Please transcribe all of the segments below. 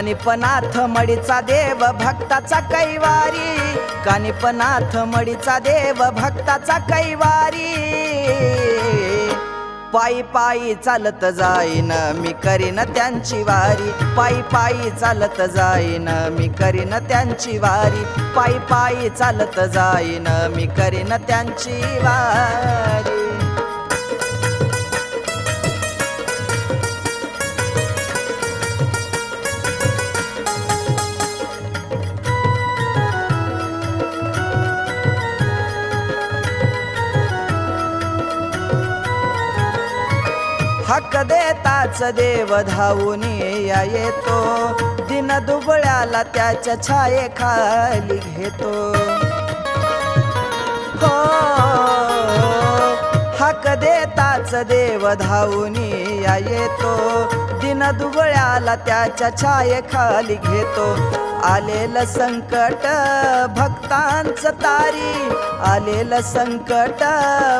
कानिपनाथ मडीचा देव भक्ताचा कैवारी. कानिपनाथ मडीचा देव भक्ताचा कैवारी. पायी पायी चालत जाईन मी करीन त्यांची वारी. पायी पायी चालत जाईन मी करीन त्यांची वारी. पायी पायी चालत जाईन मी करीन त्यांची वारी. त्याच देव धावून या येतो. दिन दुबळ्याला त्याच्या छाये खाली घेतो. हो हक देताच देव धावून या येतो. दिन दुबळ्याला त्याच्या छाये खाली घेतो. आलेलं संकट भक्तांच तारी. आलेलं संकट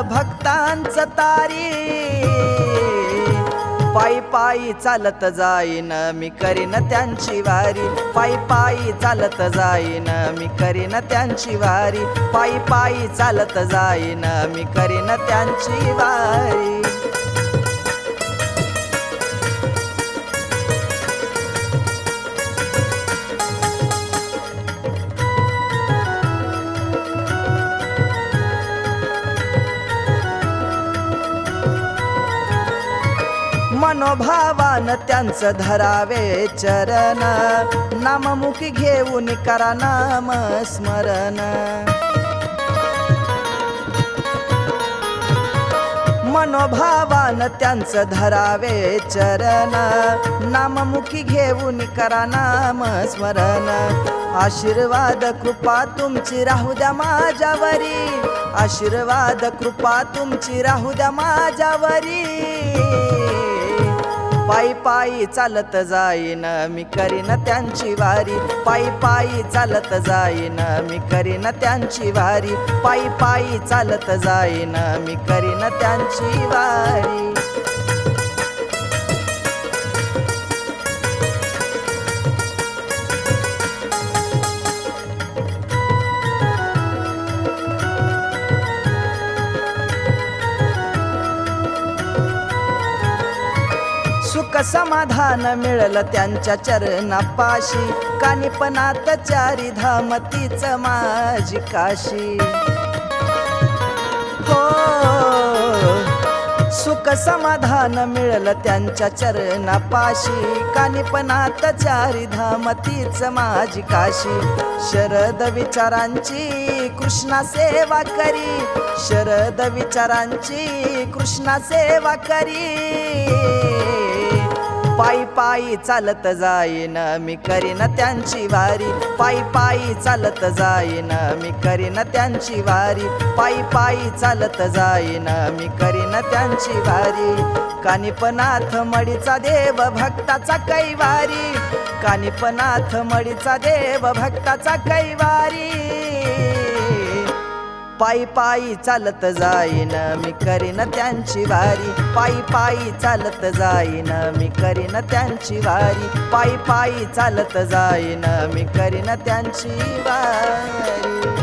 भक्तांच तारी. पायी पायी चालत जाईन मी करीन त्यांची वारी. पायी पायी चालत जाईन मी करीन त्यांची वारी. पायी पायी चालत जाईन मी करीन त्यांची वारी. त्यांचं धरावे चरण. नाममुखी घेऊन करा नाम स्मरण. मनोभावान त्यांचं धरावे चरण. नाममुखी घेऊन करा नाम स्मरण. आशीर्वाद कृपा तुमची राहू द्या माझ्यावरी. आशीर्वाद कृपा तुमची राहू द्या माझ्यावरी. पायी पायी चालत जाईन मी करीन त्यांची वारी. पायी पायी चालत जाईन मी करीन त्यांची वारी. पायी पायी चालत जाईन मी करीन त्यांची वारी. समाधान मिळलं त्यांच्या चरणापाशी. कानिपणात चारी धामतीच माझी काशी. हो सुख समाधान मिळलं त्यांच्या चरणापाशी. कानिपनात चारी धामतीच माझी काशी. शरद विचारांची कृष्णा सेवा करी. शरद विचारांची कृष्णा सेवा करी. पायी पायी चालत जाईन मी करीन त्यांची वारी. पायी पायी चालत जाईन मी करीन त्यांची वारी. पायी पायी चालत जाईन मी करीन त्यांची वारी. कानिपनाथ मडीचा देव भक्ताचा कैवारी. कानिपनाथ मडीचा देव भक्ताचा कैवारी. पायी पायी चालत जाईन मी करीन त्यांची वारी. पायी पायी चालत जाईन मी करीन त्यांची वारी. पायी पायी चालत जाईन मी करीन त्यांची वारी.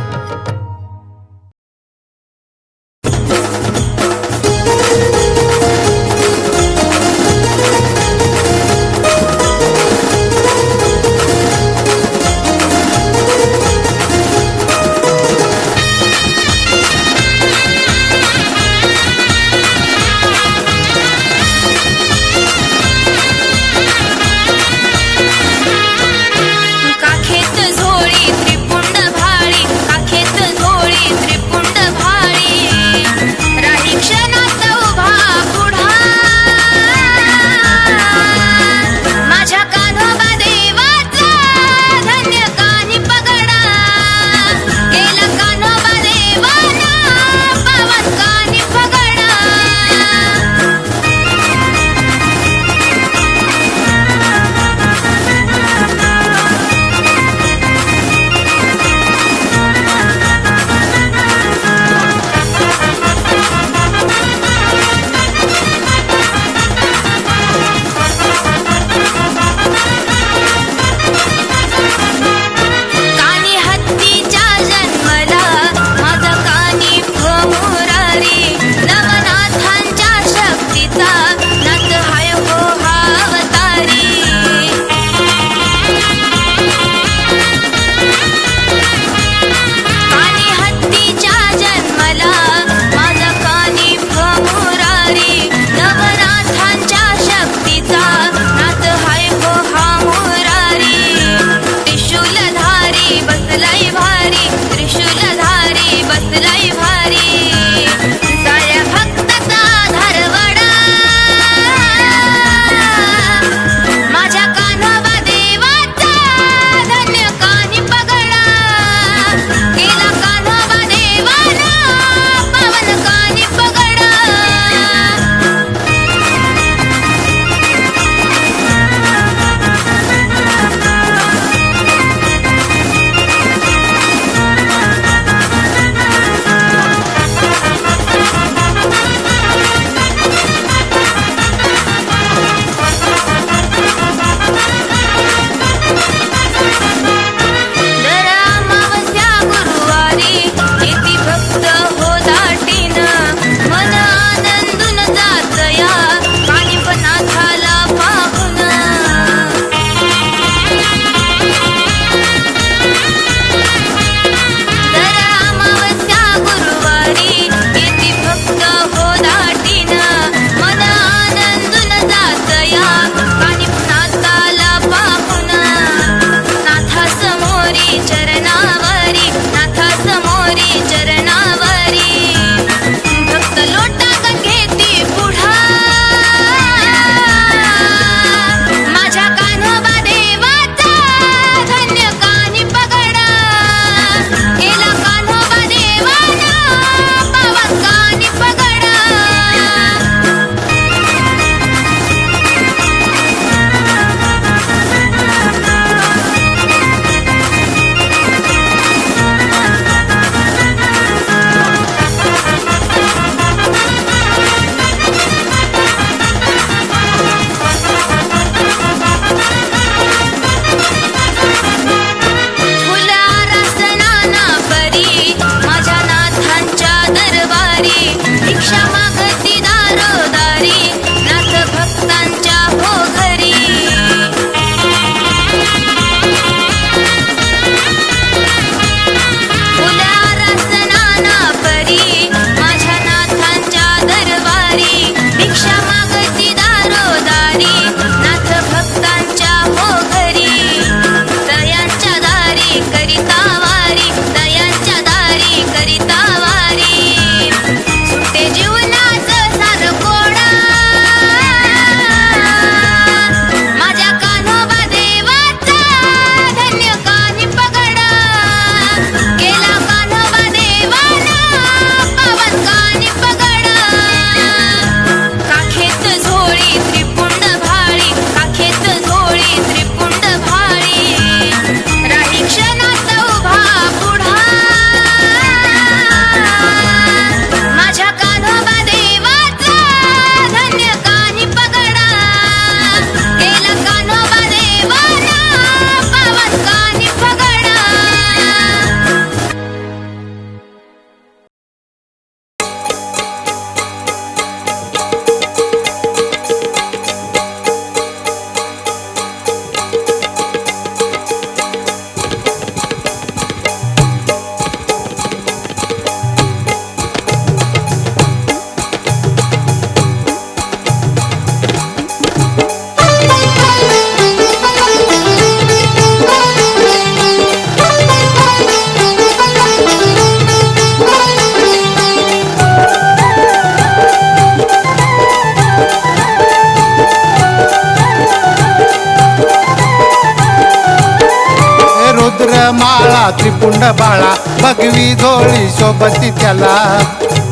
बाळा भगवी झोळी शोभती त्याला.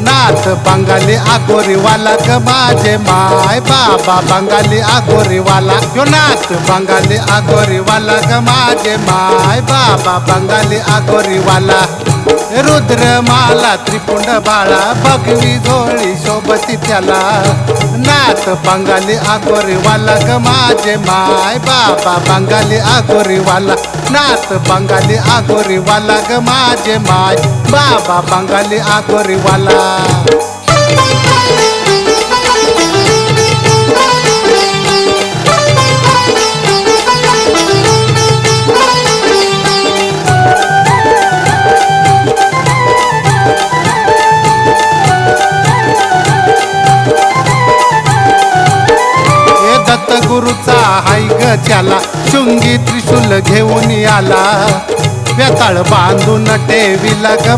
नाथ बंगाली आगोरीवाला ग माझे माय बाबा बंगाली आगोरीवाला. यो नाथ बंगाली आगोरीवाला ग माझे माय बाबा बंगाली आगोरीवाला. रुद्र माला त्रिपुंड बाळा बघवी झोळी सोबती त्याला. नाथ बंगाली आगोरीवाला ग माझे माय बाबा बंगाली आगोरीवाला. नाथ बंगाली आगोरीवाला ग माझे माय बाबा बंगाली आगोरीवाला. हाय ग त्याला. चुंगी त्रिशूल घेऊन आला व्यताळ बांधून ठेविला ग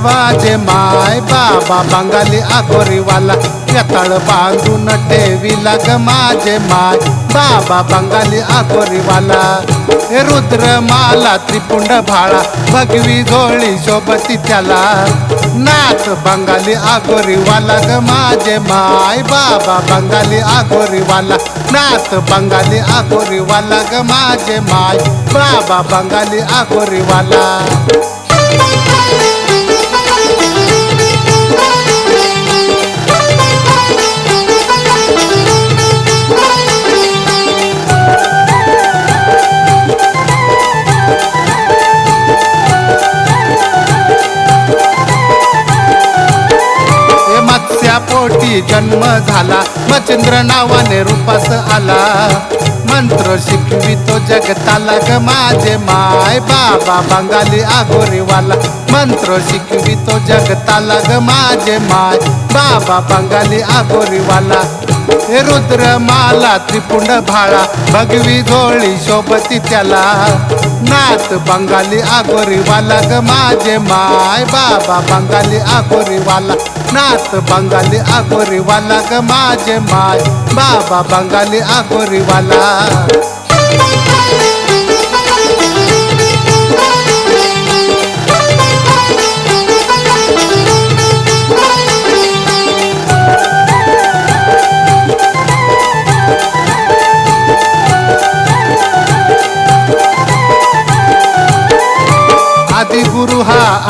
माय बाबा. बंगाली आगोरीवाला व्यताळ बांधून ठेविला ग माझे माय. बाबा बंगाली आकोरीवाला हे रुद्र माला त्रिपुंड भाळा. भगवी झोळी शोभती त्याला. नाथ बंगाली आगोरीवाला ग माझे माय बाबा बंगाली आगोरीवाला नाथ बंगाली आगोरीवाला ग माझे माय बाबा बंगाली आगोरीवाला पोटी जन्म झाला. मच्छिंद्र नावाने रूपास आला. मंत्र शिकवितो जगताला. ग माझे माय बाबा बंगाली आगोरीवाला. मंत्र शिकवितो जगताला. ग माझे माय बाबा बंगाली आगोरीवाला. हे रुद्र माला त्रिपुंड भाळा. भगवी झोळी शोभती त्याला. नाथ बंगाली आगोरीवाला ग माझे माय बाबा बंगाली आगोरीवाला. नाथ बंगाली आगोरीवाला ग माझे माय बाबा बंगाली आगोरीवाला.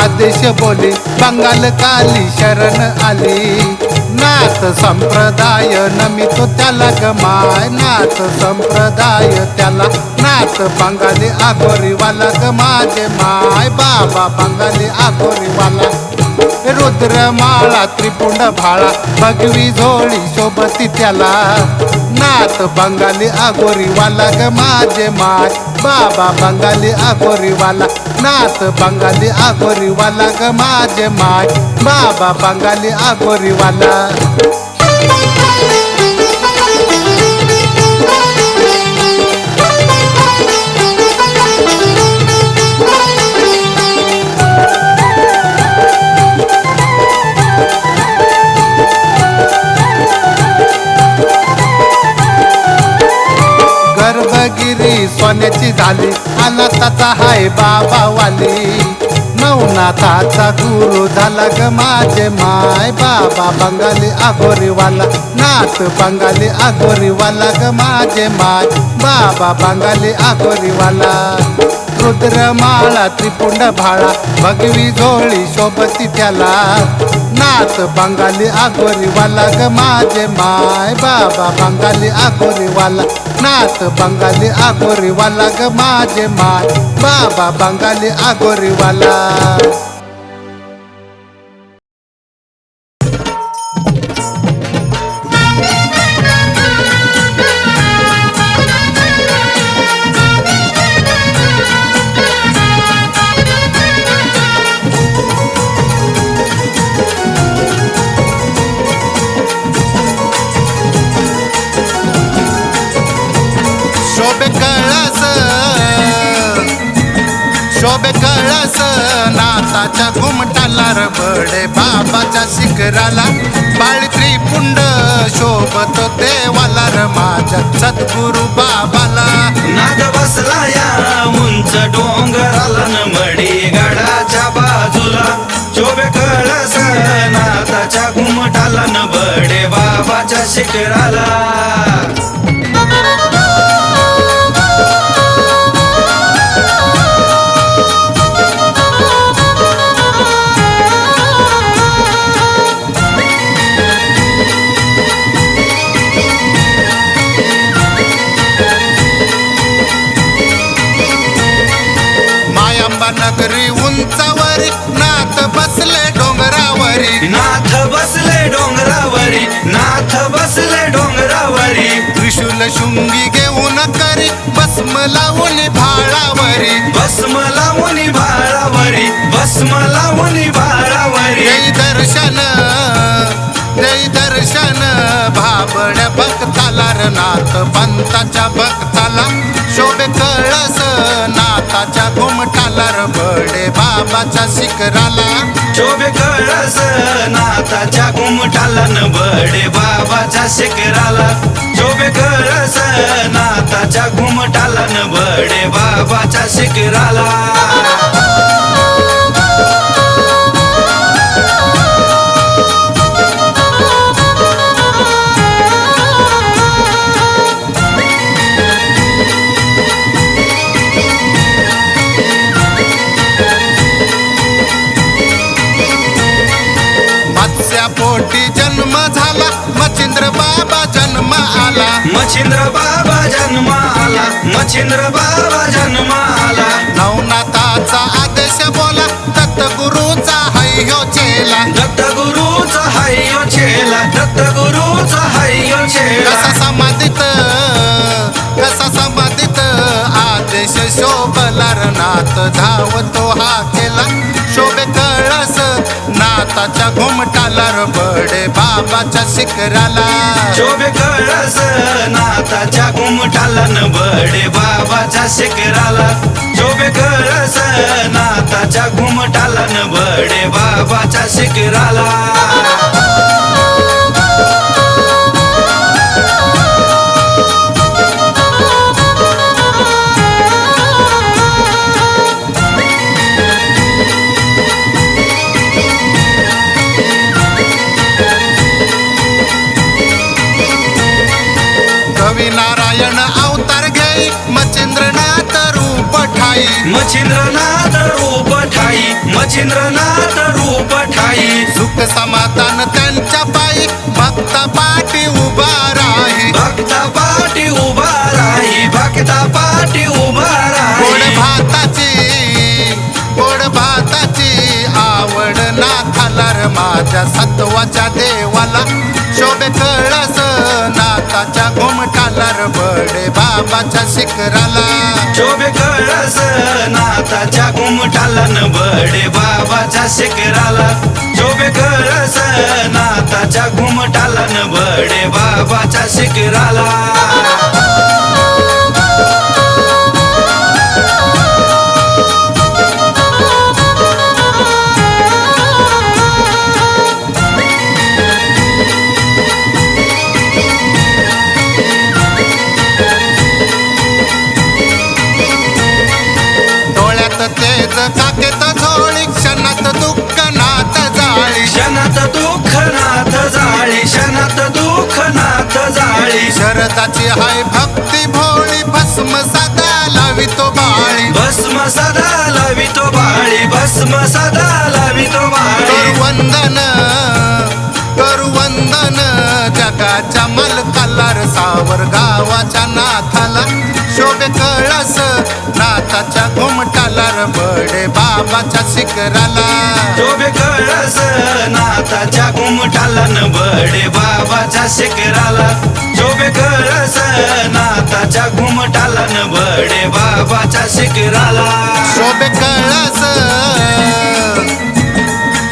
आदेश बोले बंगाल काली शरण आली. नाथ संप्रदाय नमितो त्याला ग माय. नाथ संप्रदाय त्याला नाथ बंगाली आगोरीवाला गमाजे माझे माय. बाबा बंगाली आगोरीवाला. रुद्र माळा त्रिपुंड भाळा भगवी झोळी शोभती त्याला. नाथ बंगाली आगोरीवाला ग माझे माय. बाबा बंगाली आगोरीवाला नाथ बंगाली आगोरीवाला ग माझे माय. बाबा बंगाली आगोरीवाला. सोन्याची झाली. अनाथाचा हाय बाबा वाली नवनाथाचा गुरु झाला ग माझे माय बाबा. बंगाली आगोरीवाला नाथ बंगाली आगोरीवाला ग माझे माय बाबा. बंगाली आगोरीवाला. रुद्र माळा त्रिपुंड भाळा भगवी झोळी शोभती त्याला. नाथ बंगाली आगोरीवाला ग माझे माय बाबा बंगाली आगोरीवाला. नाथ बंगाली आगोरीवाला ग माझे माय बाबा बंगाली आगोरीवाला. बाबाच्या शिखराला शुंगी घेऊन करी भस्म लावून भाळावरी. भस्म लावणी भाळावरी भस्म लावणी भाळावरी. दर्शन जय दर्शन. भाबड्या भक्ताला र नाथ पंताच्या भक्ताला शोभे कळस नाथाच्या घुमटाला बडे बाबाचा शिखराला. शोभे कळस नाथाच्या घुमटाला न बडे बाबाच्या शिखराला. शोभे कळस नाथाच्या घुमटाला न बडे बाबाच्या शिखराला. मच्छिंद्र बाबा जन्म आला मच्छिंद्र बाबा जन्म आला नवनाथाचा आदेश बोला दत्तगुरूचा हयो चेला. दत्त गुरुचा हायो छेला दत्त गुरुचा हायो छेला कसा समाधित कसा समाधित आदेश शोभलार नाथ धावतो हा कळस बाबाच्या घुमटाला र बडे बाबाच्या शिखराला. शोभे कळस नाथाच्या घुमटाला न बडे बाबाच्या शिखराला. शोभे कळस नाथाच्या घुमटाला न बडे बाबाच्या शिखराला. ठाई मच्छिंद्रनाथ रूप ठाई मच्छिंद्रनाथ रूप ठाई. सुख समाधान त्यांच्या पायी भक्ता पाठी उभा राही. भक्ता पाठी उभा राही भक्ता पाठी उभा गोड राही भाताची गोड भाताची आवड नाथाला माझ्या सत्वाच्या देवाला. शोभे कळस नाथाच्या घुमटाला बडे बाबाच्या शिखराला. शोभे कळस नाथाच्या घुमटाला न बडे बाबाच्या शेकराला शोभे करस नाथाच्या घुमटाला न बडे बाबाच्या शेकराला शरदाची हाय भक्ती भोळी भस्म सदा लावितो बाळी. भस्म सदा लावितो बाळी भस्म सदा लावितो बाळी. वंदन करू वंदन जगाच्या मलकाला र सावर गावाच्या नाथाला. शोभे कळस नाथाच्या घुमटाला बडे बाबाच्या शिखराला. शोभे कळस नाथाच्या बडे बाबाच्या शिखराला. शोभे कळस नाथाच्या घुमटाला न बडे बाबाच्या शिखराला. शोभे कळस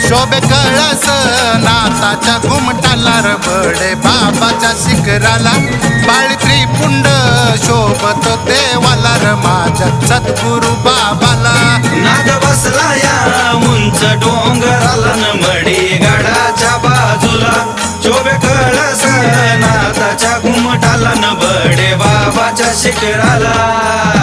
शोभे कळस नाताच्या घुमटाला रबडे बाबाच्या शिखराला. बाळ त्रिपुंड शोभत देवाला र माझ्या सद्गुरु बाबाला. नाद बसला या उंच डोंगराला न बाबाच्या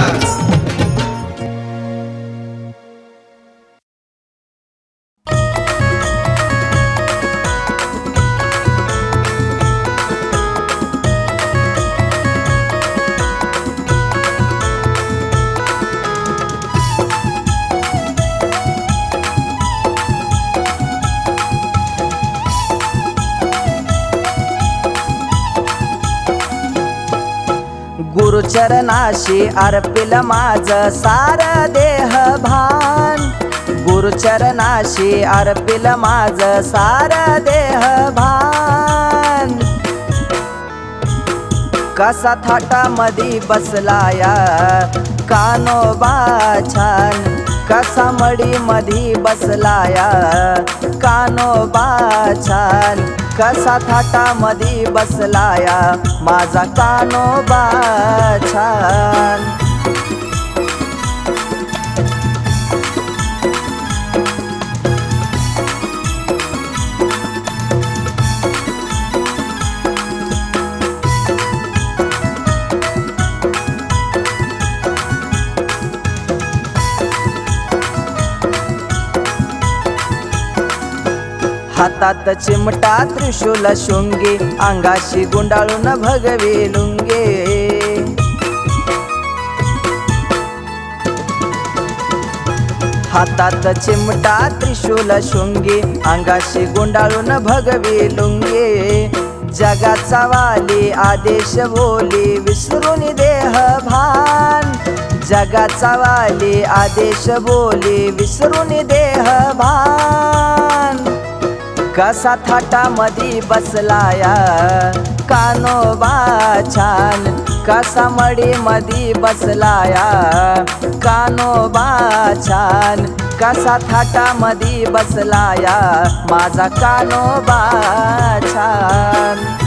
गुरुचरणाशी अर्पिल माझ सार देह भान. गुरुचरणाशी अर्पिल माझ सार देह भान. कसा थाटामधी बसलाया कानोबा छान. कसा मडी मधी बसलाया कानोबा छान. कसा थाटामधी बसलाया. माझा कानोबा छान. हातात चिमटा त्रिशूल शुंगी अंगाशी गुंडाळून भगवे लुंगे. हातात चिमटा त्रिशूल शुंगी अंगाशी गुंडाळून भगवे लुंगे. जगाचा वाली आदेश बोली विसरून देह भान. जगाचा वाली आदेश बोली विसरून देह भान. कसा थाटामधी बसलाया? कानोबा छान कसा मडी बसलाया? कानोबा छान कसा थाटामधी बसलाया? माझा कानोबा छान.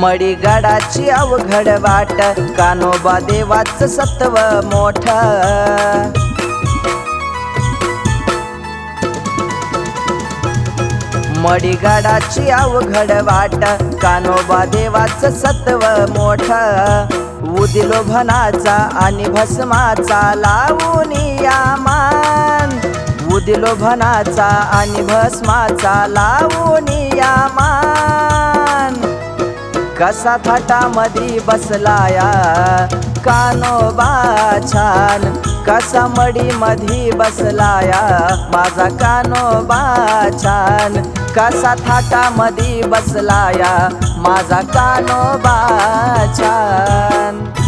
मडी गडाची अवघड वाट कानोबा देवाच सत्व मोठ. मडी गडाची अवघड वाट कानोबा देवाच सत्व मोठ. उदिलो भनाचा आणि भस्माचा लावून या मान. उदिलो भनाचा आणि भस्माचा लावून या मान. कसा थाटामधी बसलाया? कानोबा छान कसा मडीमधी बसलाया? माझा कानोबा छान कसा थाटामधी बसलाया? माझा कानोबा छान.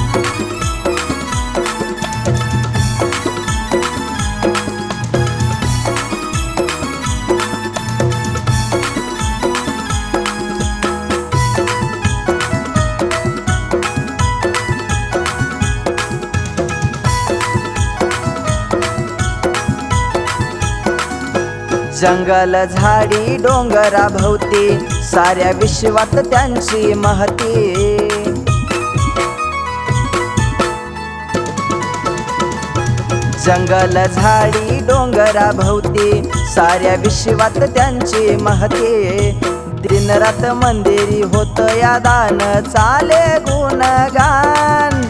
जंगल झाडी डोंगरा भोवती साऱ्या विश्वात त्यांची महती. जंगल झाडी डोंगरा भोवती साऱ्या विश्वात त्यांची महती. दिनरात मंदिरी होत या दान चाले गुणगान.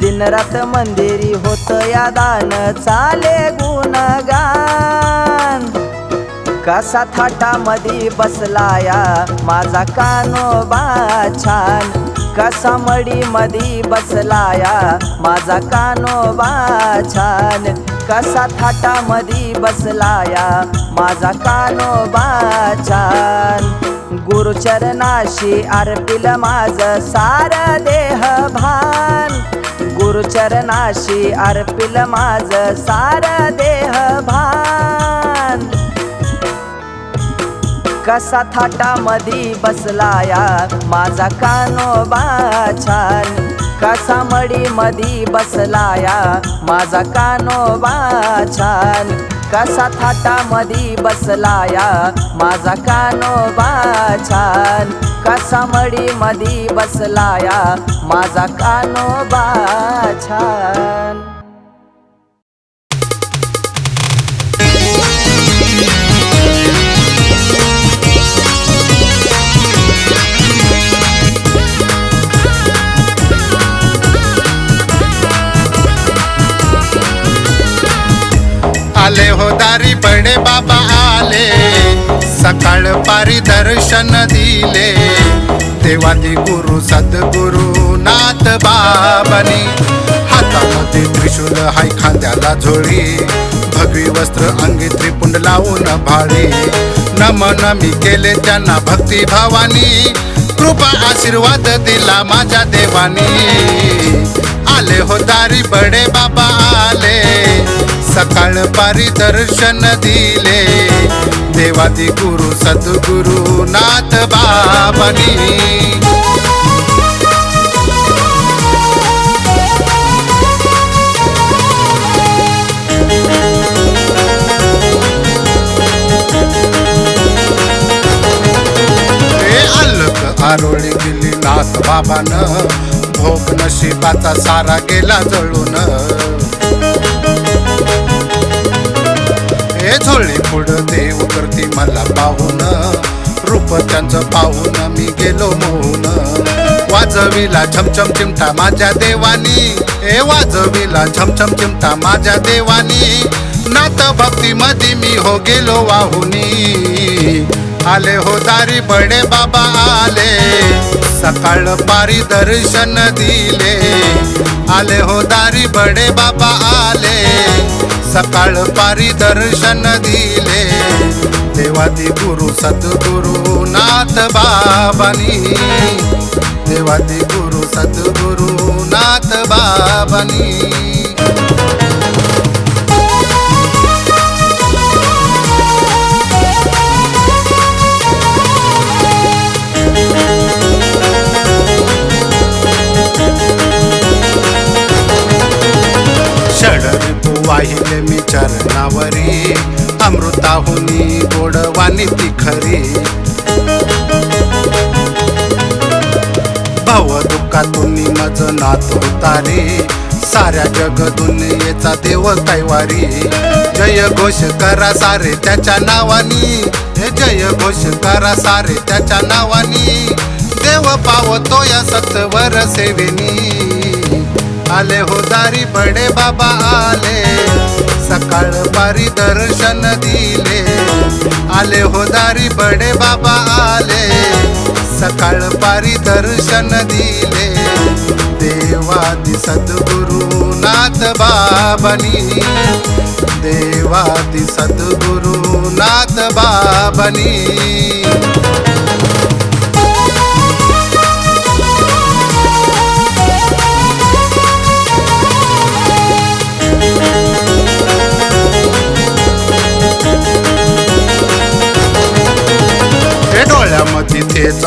दिनरात मंदिरी होत या दान चाले गुणगान. कसा थाटामधी बसलाया. माझा कानोबा छान. कसा मडी बसलाया. माझा कानोबा छान. कसा थाटामधी बसलाया. माझा कानोबा छान. गुरुचरणाशी अर्पिल माझ सार देह भान. गुरुचरणाशी अर्पिल माझ सार देह भान. कसा थाटामधी बसलाया माझा कानोबा छान कसा मडी मधी बसलाया माझा कानोबा छान कसा थाटामधी बसलाया माझा कानोबा छान कसा मडी मधी बसलाया माझा कानोबा छान आले बडे बाबा आले. सकाळ पारी दर्शन दिले. देवादी गुरु सद्गुरु नाथ बाबानी. हातामध्ये त्रिशूल हाय खांद्याला झोळी. भगवी वस्त्र अंगी त्रिपुंड लावून भाळी. नमन मी केले त्यांना भक्ती भावानी. कृपा आशीर्वाद दिला माझ्या देवानी. आले हो दारी बडे बाबा आले. सकाळ पारी दर्शन दिले. देवादी गुरु सद्गुरु नाथ बाबानी. हे आरोळी गेली नाथ बाबानं. भोग नशिबाचा सारा गेला जळून. झोळी पुढं देव करती मला पाहून. रूप त्यांचं पाहून मी गेलो मोहून. वाजविला छमछम चिमटा माझ्या देवानी. ए वाजविला छमछम चिमटा माझ्या देवानी. नात भक्ती मध्ये मी हो गेलो वाहुनी. आले हो दारी बडे बाबा आले. सकाळ पारी दर्शन दिले. आले हो दारी बडे बाबा आले. सकाळ पारी दर्शन दिले. देवादी गुरु सद्गुरु नाथ बाबानी. देवादी गुरु सद्गुरु नाथ बाबानी. अमृताहुनी गोडवानी ती खरी. भव दुःखातून मज नात होतारी साऱ्या जग दुनियेचा देव कैवारी. जय घोष करा सारे त्याच्या नावानी. हे जय घोष करा सारे त्याच्या नावानी. देव पावतो या सत्वर सेवेनी. आले हो दारी बडे बाबा आले. सकाळ पारी दर्शन दिले. आले हो दारी बडे बाबा आले. सकाळ पारी दर्शन दिले. देवादी सद्गुरु नाथ बाबानी. देवादी सद्गुरु नाथ बाबानी.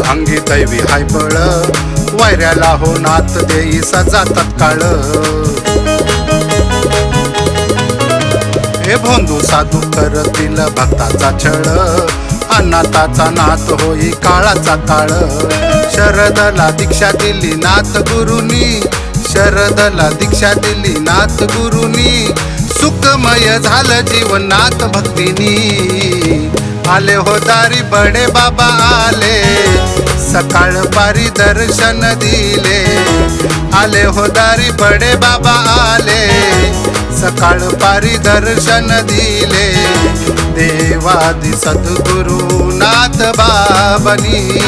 अंगी दैवी हाय बळ. वैऱ्याला हो नात देई सजा तत्काळ हे भोंदू साधू करतील भक्ताचा छळ. अनाथाचा नाथ होई काळाचा काळ शरदला दीक्षा दिली नाथ गुरुनी. शरदला दीक्षा दिली नाथ गुरुनी. सुखमय झालं जीवन नाथ भक्तीनी. आले हो दारी बडे बाबा आले. सकाळ पारी दर्शन दिले. आले हो दारी बडे बाबा आले. सकाळ पारी दर्शन दिले. देवादि सद्गुरु नाथ बाबानी.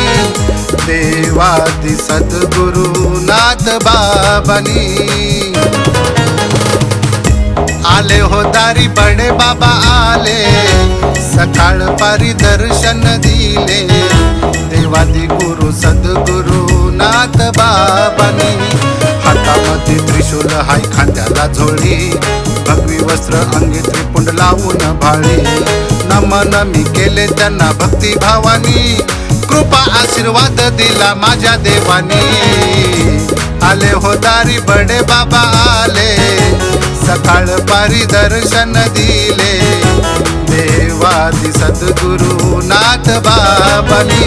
देवादी सद्गुरु नाथ बाबानी. आले हो दारी बडे बाबा आले. सकाळ पारी दर्शन दिले. देवादी गुरु सद्गुरु नाथ बाबानी. हातामध्ये त्रिशूल हाय खांद्याला झोळी. भगवी वस्त्र अंगी त्रिपुंड लावून भाळी. नमन मी केले त्यांना भक्ती भावानी. कृपा आशीर्वाद दिला माझ्या देवानी. आले हो दारी बडे बाबा आले. सकाळ पारी दर्शन दिले देवादी सद्गुरु नाथ बाबानी